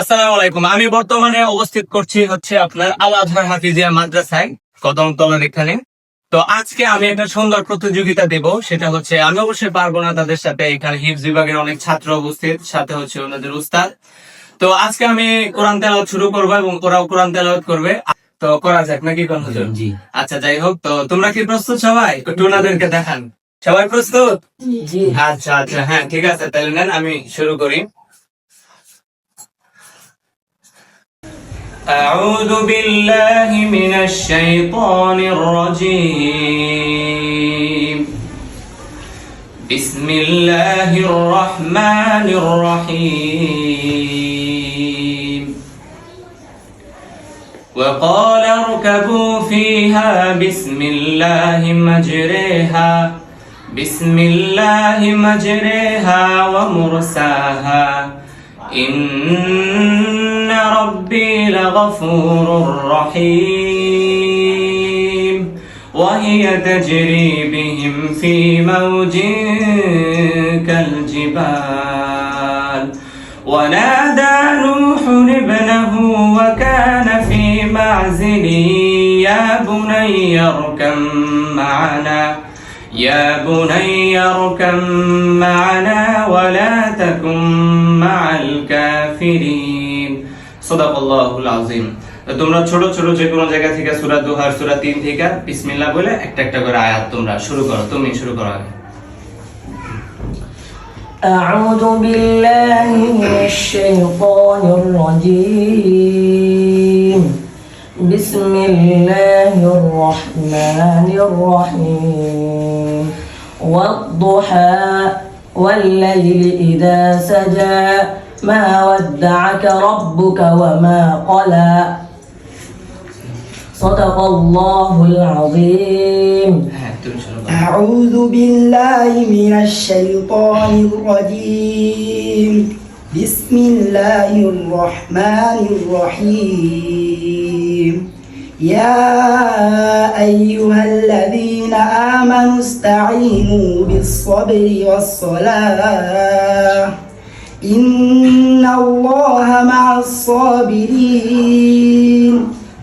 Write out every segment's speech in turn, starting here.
আসসালামু আলাইকুম। আমি বর্তমানে উপস্থিত করছি হচ্ছে আপনার আল আজহার হাফিজিয়া মাদ্রাসায় কদমতলার এখানে। তো আজকে আমি একটা সুন্দর প্রতিযোগিতা দেব সেটা হচ্ছে আমি অবশ্যই পারব না তাদের সাথে এখানে হিফজ বিভাগের অনেক ছাত্র উপস্থিত সাথে হচ্ছে ওনাদের উস্তাদ। তো আজকে আমি কোরআন তেলাওয়াত শুরু করব এবং ওরাও কোরআন তেলাওয়াত করবে। তো করা যাক নাকি কোন হুজুর? জি আচ্ছা যাই হোক তো তোমরা কি প্রস্তুত সবাই? একটু ওনাদেরকে দেখান। সবাই প্রস্তুত? আচ্ছা আচ্ছা হ্যাঁ ঠিক আছে তাহলে নেন আমি শুরু করি। أعوذ بالله من الشيطان الرجيم. بسم الله الرحمن الرحيم. وقال اركبوا فيها بسم الله مجريها. بسم الله مجريها ومرساها. إن لغفور رحيم. وهي تجري بهم في موج كالجبال. ونادى نوح ابنه وكان في معزل يا بني اركم معنا يا بني اركم معنا ولا تكن مع الكافرين. صدق الله العظيم তো তোমরা ছোট ছোট যে কোনো জায়গা থেকে সূরা দুহার সূরা তিন থেকে বিসমিল্লাহ বলে একটা একটা করে আয়াত তোমরা শুরু করো তুমি শুরু করো আগে أعوذ بالله من الشيطان الرجيم بسم الله الرحمن الرحيم والضحى والليل إذا سجى ما ودعك ربك وما قلى. صدق الله العظيم. أعوذ بالله من الشيطان الرجيم. بسم الله الرحمن الرحيم. يا أيها الذين آمنوا استعينوا بالصبر والصلاة. إن الله مع الصابرين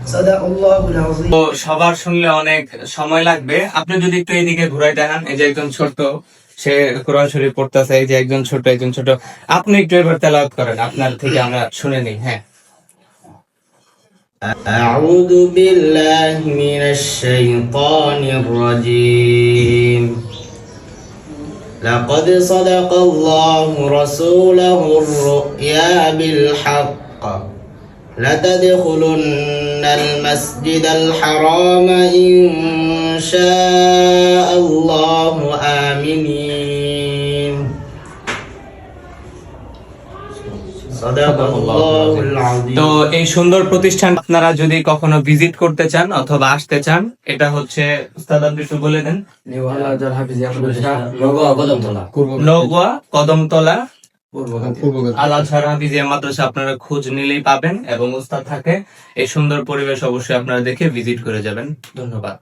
صدق الله العظيم তো সবার শুনলে অনেক সময় লাগবে আপনি যদি একটু এইদিকে ঘুরাই দেখান এই যে একজন ছোট সে কোরআন শরীফ পড়তেছে এই যে একজন ছোট একজন ছোট আপনি একটু এবার তেলাওয়াত করেন আপনার থেকে আমরা শুনে নিই হ্যাঁ أعوذ بالله من الشيطان الرجيم لقد صدق الله رسوله الرؤيا بالحق. لتدخلن المسجد الحرام إن شاء الله آمنين. তো এই সুন্দর প্রতিষ্ঠান আপনারা যদি কখনো ভিজিট করতে চান অথবা আসতে চান এটা হচ্ছে উস্তাদ আপনি একটু বলে দেন। কদমতলা। আল আজহার হাফিজিয়া মাদ্রাসা আপনারা খোঁজ নিলেই পাবেন এবং উস্তাদ থাকে। এই সুন্দর পরিবেশ অবশ্যই আপনারা দেখে ভিজিট করে যাবেন। ধন্যবাদ।